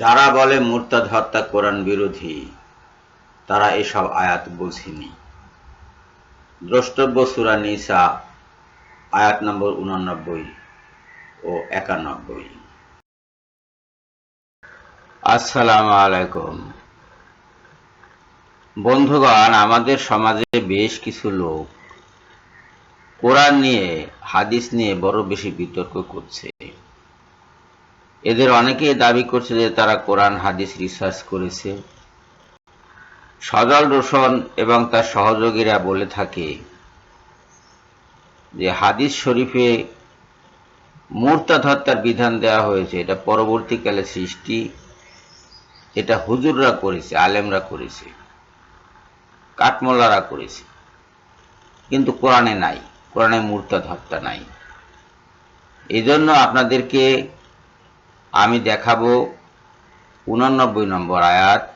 যারা বলে মুরতাদ হত্যা কোরআন বিরোধী, তারা এসব আয়াত বোঝেনি। দ্রষ্টব্য সুরা নিসা, আয়াত নম্বর উনানব্বই ও একানব্বই। আসসালামু আলাইকুম। বন্ধুগণ, আমাদের সমাজে বেশ কিছু লোক কোরআন নিয়ে, হাদিস নিয়ে বড় বেশি বিতর্ক করছে। এদের অনেকেই দাবি করছে যে তারা কোরআন, হাদিস রিসার্চ করেছে। সজল রোশন এবং তার সহযোগীরা বলে থাকে যে হাদিস শরীফে মূর্তা হত্যার বিধান দেওয়া হয়েছে। এটা পরবর্তীকালে সৃষ্টি, এটা হুজুররা করেছে, আলেমরা করেছে, কাঠমোল্লারা করেছে। কিন্তু কোরআনে নাই, কোরআনে মূর্তা হত্যা নাই। এই জন্য আপনাদেরকে আমি দেখাবো উনানব্বই নম্বর আয়াত,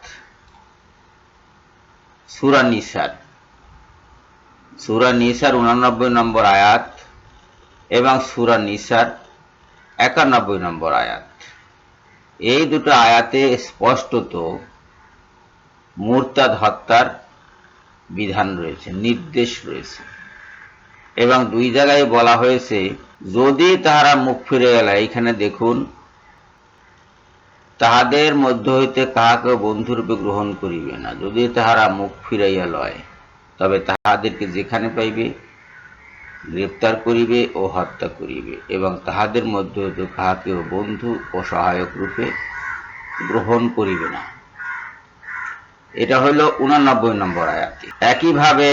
সুরা নিসার। সুরা নিসার উনানব্বই নম্বর আয়াত এবং সুরা নিসার একানব্বই নম্বর আয়াত। এই দুটো আয়াতে স্পষ্টত মুরতাদ হত্যার বিধান রয়েছে, নির্দেশ রয়েছে। এবং দুই জায়গায় বলা হয়েছে, যদি তাহারা মুখ ফিরে গেল এখানে দেখুন তাহাদের মধ্য হইতে কাহাকে বন্ধুরূপে গ্রহণ করিবে না। যদি তাহারা মুখ ফিরাইয়া লয়, তবে তাহাদেরকে যেখানে পাইবে গ্রেপ্তার করিবে ও হত্যা করিবে এবং তাহাদের মধ্য হইতে কাহাকেও বন্ধু ও সহায়ক রূপে গ্রহণ করিবে না। এটা হইল উনানব্বই নম্বর আয়াতে। একইভাবে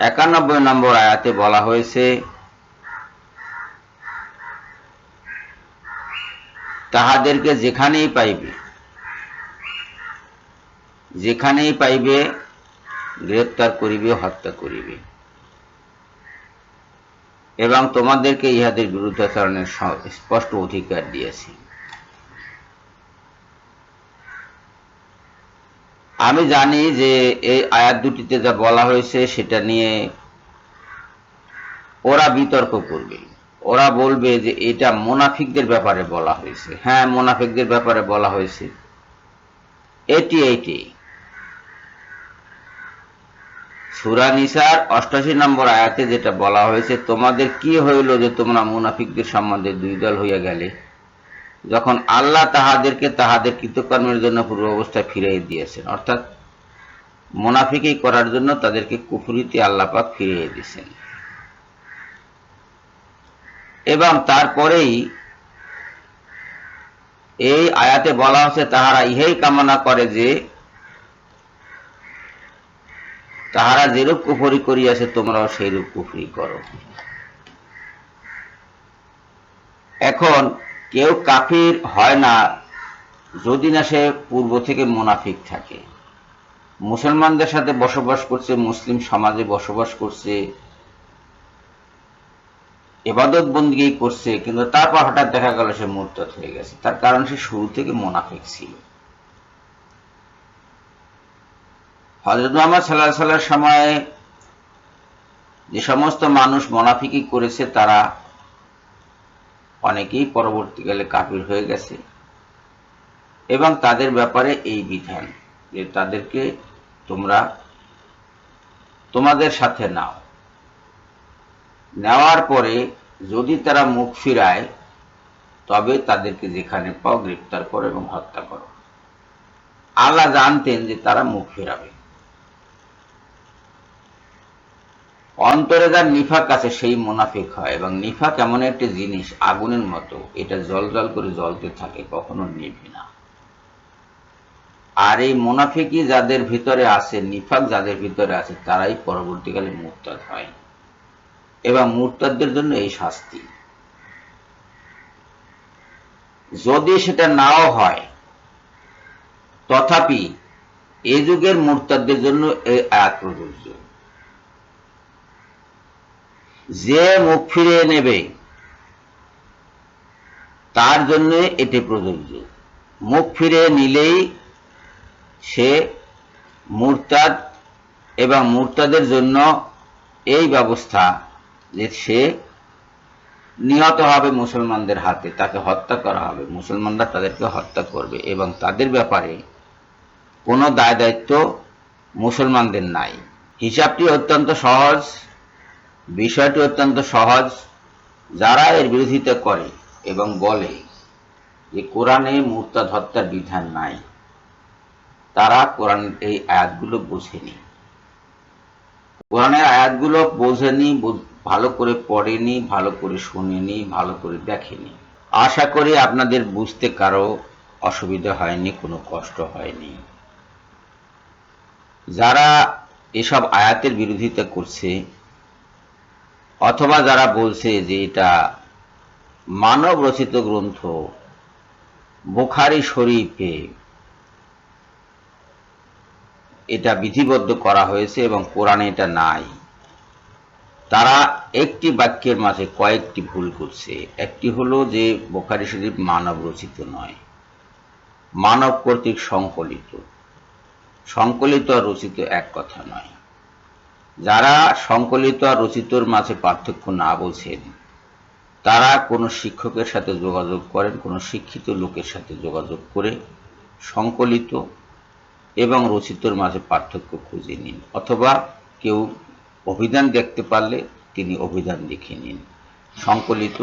একানব্বই নম্বর আয়াতে বলা হয়েছে তাহাদেরকে যেখানেই পাইবে যেখানেই পাইবে, গ্রেপ্তার করিবে, হত্যা করিবে। এবং তোমাদেরকে ইহাদের বিরুদ্ধাচরণের স্পষ্ট অধিকার দিয়েছি। আমি জানি যে এই আয়াত দুটিতে যা বলা হয়েছে, সেটা নিয়ে ওরা বিতর্ক করবে। ওরা বলবে যে এটা মোনাফিকদের ব্যাপারে বলা হয়েছে। হ্যাঁ মোনাফিকদের ব্যাপারে বলা হয়েছে। এটি এইটি সুরা নিসার অষ্টাশি নম্বর আয়াতে যেটা বলা হয়েছে, তোমাদের কি হইল যে তোমরা মুনাফিকদের সম্বন্ধে দুই দল হইয়া গেলে? যখন আল্লাহ তাহাদেরকে তাহাদের কৃতকর্মের জন্য পূর্ব অবস্থায় ফিরিয়ে দিয়েছেন, অর্থাৎ মোনাফিকই করার জন্য তাদেরকে কুফুরিতে আল্লাপাক ফিরিয়ে দিয়েছেন। এবং তারপরেই এই আয়াতে বলা হচ্ছে, তাহারা ইহেই কামনা করে যে, তাহারা যেরূপ কুফরি করিয়াছে, তোমরাও সেইরূপ কুফরি করো। এখন কেউ কাফির হয় না, যদি না সে পূর্ব থেকে মুনাফিক থাকে। মুসলমানদের সাথে বসবাস করছে, মুসলিম সমাজে বসবাস করছে এবাদত বন্দি করছে, কিন্তু তারপর হঠাৎ দেখা গেল সে মোরতাদ হয়ে গেছে। তার কারণ সে শুরু থেকে মোনাফিক ছিল। হজরত মোহাম্মদ সাল্লাহ সাল্লার সময়ে যে সমস্ত মানুষ মোনাফিকি করেছে, তারা অনেকেই পরবর্তীকালে কাপির হয়ে গেছে। এবং তাদের ব্যাপারে এই বিধান যে তাদেরকে তোমরা তোমাদের সাথে নাও। নেওয়ার পরে যদি তারা মুখ ফিরায়, তবে তাদেরকে যেখানে পাও গ্রেপ্তার করো এবং হত্যা করো। আল্লাহ জানতেন যে তারা মুখ ফিরাবে। অন্তরে যার নিফাক আছে, সেই মুনাফিক হয় এবং নিফাক এমন একটি জিনিস আগুনের মতো, এটা জল জল করে জ্বলতে থাকে, কখনো নিভে না। আর এই মুনাফিকই যাদের ভিতরে আছে, নিফাক যাদের ভিতরে আছে, তারাই পরবর্তীকালে মুক্তাদ হয়। এবং মুরতাদদের জন্য এই শাস্তি। যদি সেটা নাও হয়, তথাপি এই যুগের মুরতাদদের জন্য এই আয়াত প্রযোজ্য। যে মুখ ফিরিয়ে নেবে, তার জন্য এটি প্রযোজ্য। মুখ ফিরে নিলেই সে মুরতাদ এবং মুরতাদের জন্য এই ব্যবস্থা যে সে নিহত হবে মুসলমানদের হাতে, তাকে হত্যা করা হবে। মুসলমানরা তাদেরকে হত্যা করবে এবং তাদের ব্যাপারে কোনো দায় দায়িত্ব মুসলমানদের নাই। হিসাবটি অত্যন্ত সহজ, বিষয়টি অত্যন্ত সহজ। যারা এর বিরোধিতা করে এবং বলে যে কোরআনে মুরতাদ হত্যার বিধান নাই, তারা কোরআন এই আয়াতগুলো বোঝেনি। কোরআনের আয়াতগুলো বোঝেনি ভালো করে পড়েনি, ভালো করে শুনেনি, ভালো করে দেখেনি। আশা করি আপনাদের বুঝতে কারও অসুবিধা হয়নি, কোনো কষ্ট হয়নি। যারা এসব আয়াতের বিরোধিতা করছে, অথবা যারা বলছে যে এটা মানব রচিত গ্রন্থ, বুখারি শরীফে এটা বিধিবদ্ধ করা হয়েছে এবং কোরআনে এটা নাই। তারা একটি বাক্যের মাঝে কয়েকটি ভুল করছে। একটি হলো যে, বোখারি শরীফ মানব রচিত নয়। মানব কর্তৃক সংকলিত। সংকলিত আর রচিত এক কথা নয়। যারা সংকলিত আর রচিতর মাঝে পার্থক্য না বোঝেন তারা কোনো শিক্ষকের সাথে যোগাযোগ করেন, কোনো শিক্ষিত লোকের সাথে যোগাযোগ করে সংকলিত এবং রচিতর মাঝে পার্থক্য খুঁজে নিন, অথবা কেউ অভিধান দেখতে পারলে তিনি অভিধান দেখে নিন। সংকলিত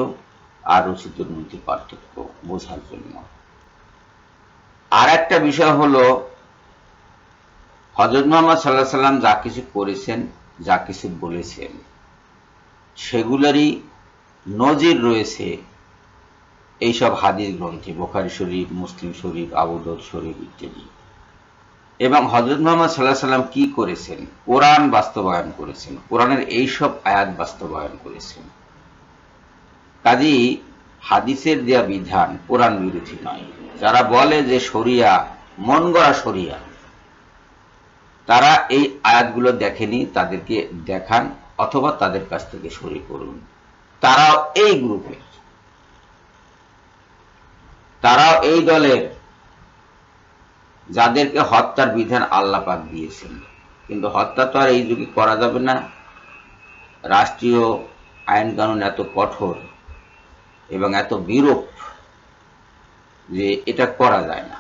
আর রচিতর মধ্যে পার্থক্য বোঝার জন্য। আর একটা বিষয় হলো হজরত মোহাম্মদ সাল্লাহ সাল্লাম যা কিছু করেছেন, যা কিছু বলেছেন, সেগুলারই নজির রয়েছে এইসব হাদিস গ্রন্থে, বোখারি শরীফ, মুসলিম শরীফ আবুদর শরীফ ইত্যাদি। এবং হজরত মোহাম্মদ সাল্লাহ সাল্লাম কি করেছেন? কোরআন বাস্তবায়ন করেছেন। কোরআনের এইসব আয়াত বাস্তবায়ন করেছেন। কাজী হাদিসের দেয়া বিধান কোরআন বিরোধী নয়। যারা বলে যে শরিয়া, মন গড়া শরিয়া, তারা এই আয়াতগুলো দেখেনি, তাদেরকে দেখান অথবা তাদের কাছ থেকে সরি করুন। তারাও এই গ্রুপের। তারাও এই দলের। যাদেরকে হত্যার বিধান আল্লাহ পাক দিয়েছেন। কিন্তু হত্যা তো আর এই যুগে করা যাবে না। রাষ্ট্রীয় আইন কানুন এত কঠোর এবং এত বিরূপ যে এটা করা যায় না।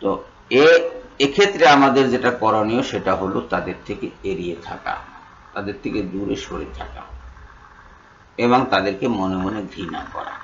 তো এ, এক্ষেত্রে আমাদের যেটা করণীয় সেটা হলো তাদের থেকে এড়িয়ে থাকা, তাদের থেকে দূরে সরে থাকা এবং তাদেরকে মনে মনে ঘৃণা করা।